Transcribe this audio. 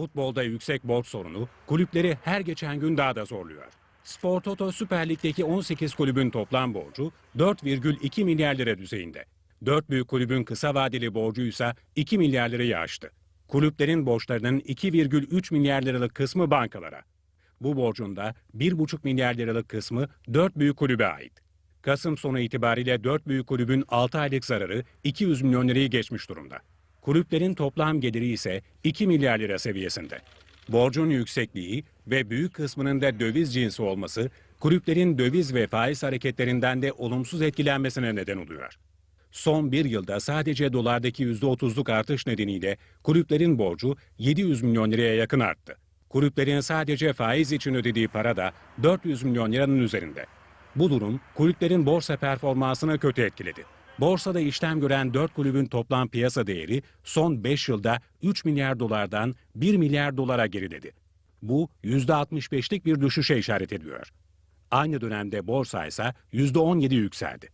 Futbolda yüksek borç sorunu kulüpleri her geçen gün daha da zorluyor. Spor Toto Süper Lig'deki 18 kulübün toplam borcu 4,2 milyar lira düzeyinde. 4 büyük kulübün kısa vadeli borcuysa 2 milyar lirayı aştı. Kulüplerin borçlarının 2,3 milyar liralık kısmı bankalara. Bu borcun da 1,5 milyar liralık kısmı 4 büyük kulübe ait. Kasım sonu itibariyle 4 büyük kulübün 6 aylık zararı 200 milyon lirayı geçmiş durumda. Kulüplerin toplam geliri ise 2 milyar lira seviyesinde. Borcun yüksekliği ve büyük kısmının da döviz cinsi olması kulüplerin döviz ve faiz hareketlerinden de olumsuz etkilenmesine neden oluyor. Son bir yılda sadece dolardaki %30'luk artış nedeniyle kulüplerin borcu 700 milyon liraya yakın arttı. Kulüplerin sadece faiz için ödediği para da 400 milyon liranın üzerinde. Bu durum kulüplerin borsa performansını kötü etkiledi. Borsada işlem gören 4 kulübün toplam piyasa değeri son 5 yılda 3 milyar dolardan 1 milyar dolara geriledi. Bu %65'lik bir düşüşe işaret ediyor. Aynı dönemde borsa ise %17 yükseldi.